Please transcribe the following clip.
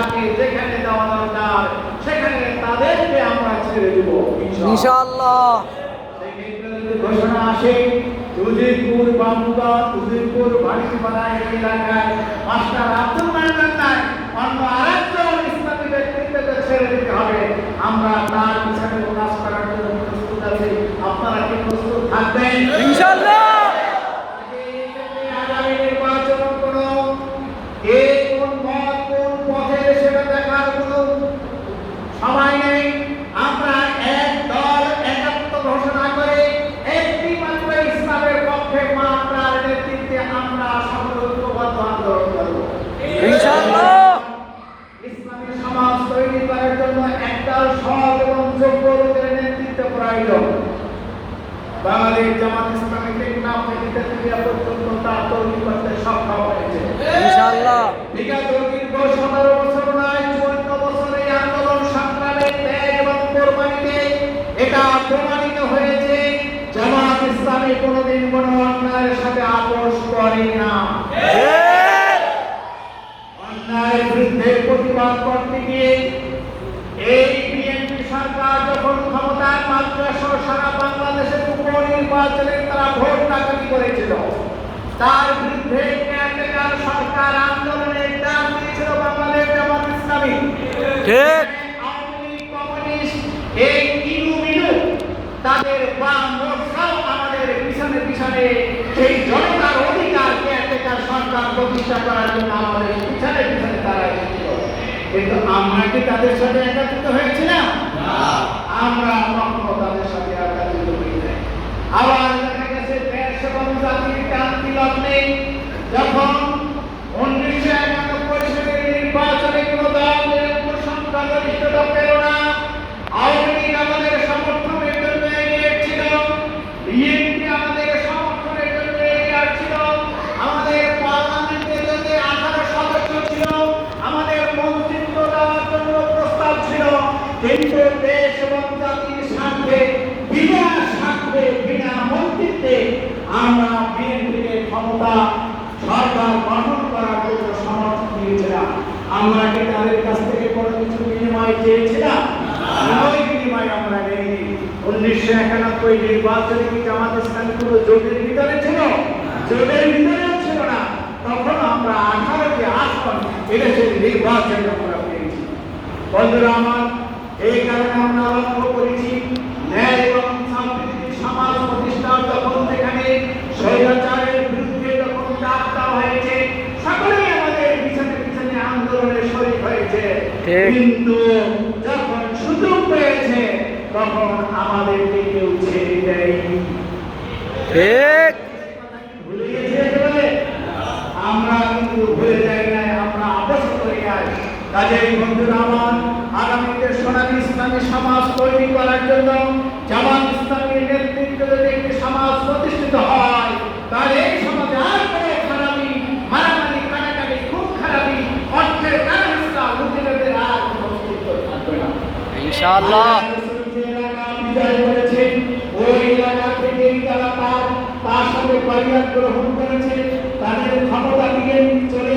যাকে যেখানে দেওয়া দরকার সেখানে তাদেরকে আমরা ছেড়ে দেবো ইনশাআল্লাহ। ঘোষণা আসে উজিরপুর বামুগা উজিরপুর বাড়িপাড়া এই এলাকায় মাস্টার আব্দুল মান্নান নাই অন্য আরেকজন ইসলামী ব্যক্তিত্বকে ছেড়ে দিতে হবে। আমরা তার পিছনে কাজ করার জন্য প্রস্তুত আছি। আপনারা কি প্রস্তুত থাকবেন ইনশাআল্লাহ আগামী নির্বাচন কোনো কে কোন মত কোন পথে সেটা দেখার কোনো সময় নেই আমরা এক দল একাত্ম ঘোষণা করে একটি মাত্র ইসলামের পক্ষে মাত্রার নেতৃত্বে আমরা সকল ঐক্যবদ্ধ আন্দোলন করব। সমাজ তৈরি করার জন্য একদল সৎ এবং যোগ্য লোকের নেতৃত্ব প্রয়োজন বাঙালির জামাত ইসলামী টেকনাফ থেকে পর্যন্ত তা তৈরি এটা প্রমাণিত হয়েছে, জামাত ইসলামী কোনোদিন কোনো অন্যায়ের সাথে আপোষ করে না। অন্যায়ের বিরুদ্ধে প্রতিবাদ করতে গিয়ে এই বিএনপি সরকার যখন ক্ষমতার মাত্র সহ সারা বাংলাদেশের উপনির্বাচনে তারা ভোট ডাকাতি করেছিল, তার বিরুদ্ধে সরকার আন্দোলনের ডাক দিয়েছিল বাংলাদেশ জামাত ইসলামী। ঠিক। তাদের বাম মোর্চাও আমাদের পিছনে পিছনে। সেই জনতার অধিকার কেয়ারটেকার সরকার প্রতিষ্ঠা করার জন্য আমাদের পিছনে পিছনে তারা এসেছিল। কিন্তু আমরা কি তাদের সাথে একাত্রিত হয়েছিলাম? আমরা কখনো তাদের সাথে একাত্রিত হই নাই। আবার দেখা গেছে দেশ এবং জাতির ক্রান্তি লগ্নে যখন উনিশশো একানব্বই সালের নির্বাচনে কোনো দল নিরঙ্কুশ সংখ্যাগরিষ্ঠতা পেল না আওয়ামী লীগ আমাদের সমর্থনের জন্য এগিয়ে ছিল বিএনপি আমাদের সমর্থনের জন্য এগিয়ে আসছিল আমাদের পার্লামেন্টে যদি আঠারো সদস্য ছিল আমাদের মন্ত্রিত্ব দেওয়ার জন্য প্রস্তাব ছিল কিন্তু দেশ এবং জাতির স্বার্থে বিনা স্বার্থে বিনা মন্ত্রিত্বে আমরা বিএনপিকে ক্ষমতা, সরকার গঠন করার জন্য সমর্থন দিয়েছিলাম। আমরা কি তাদের কাছ থেকে কোনো কিছু বিনিময় চেয়েছিলাম? ওই বিনিময় আমরা নেইনি। উনিশশো একানব্বই নির্বাচনে কি জামাত ইসলামী কোনো ভিতরে ছিল? জোটের ভিতরেও ছিল তখন আমরা আঠারোটি আসন এদেশের নির্বাচনে পেয়েছি। বন্ধুরা আমার, এই কারণে আমরা লক্ষ্য করেছি ন্যায় এবং সাম্প্রতিক সমাজ প্রতিষ্ঠা যখন সেখানে স্বৈরাচারের বিরুদ্ধে যখন ডাক দেওয়া হয়েছে সকলেই আমাদের পিছনে পিছনে আন্দোলনে শরীর হয়েছে ঠিক। কিন্তু যখন সুযোগ পেয়েছে তখন আমাদেরকে কেউ ছেড়ে দেয়নি। ঠিক। ভুলে গেছি একেবারে? আমরা কিন্তু ভুলে যাই নাই আমরা আপোষ করে যাই। কাজেই বন্ধুরা আমার আগামীতে সোনালী ইসলামী সমাজ তৈরি করার জন্য জামাত ইসলামীর নেতৃত্বে ইনশাআল্লাহ। ওই এলাকা থেকেই তারা তার তার সাথে পরিবার গ্রহণ করেছে, তাদের ক্ষমতা দিয়ে চলে